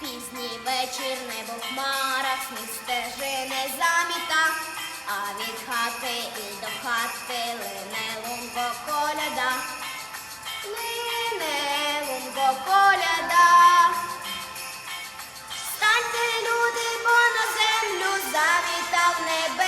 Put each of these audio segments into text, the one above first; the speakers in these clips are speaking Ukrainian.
Пізній вечір небо в хмарах, сніг стежини заміта, а від хати і до хати лине лунко коляда, лине лунко коляда. Станьте, люди, бо на землю завітав небесний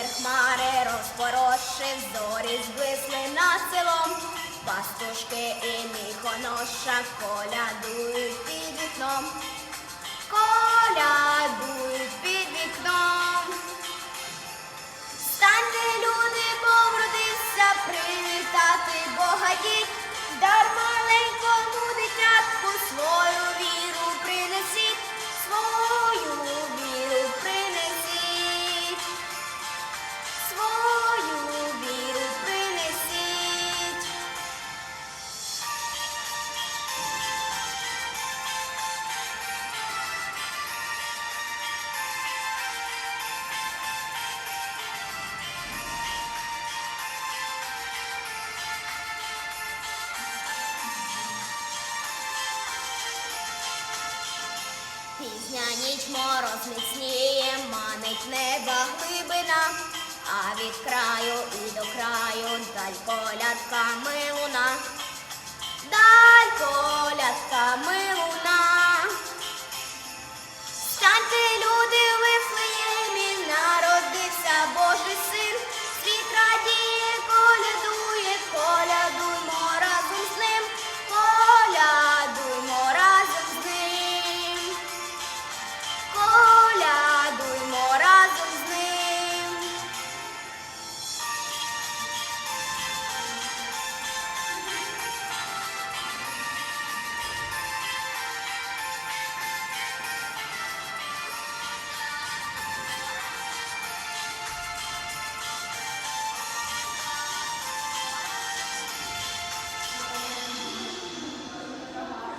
Вітер хмари розпорошив, зорі звисли над селом. Пастушки і міхоноша колядують під вікном. Колядують під вікном. Станьте, люди, бо вродився привітати Бога діть. Пізня ніч мороз міцніє, манить неба глибина, а від краю і до краю даль колядками луна, даль колядками луна.